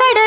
கடல்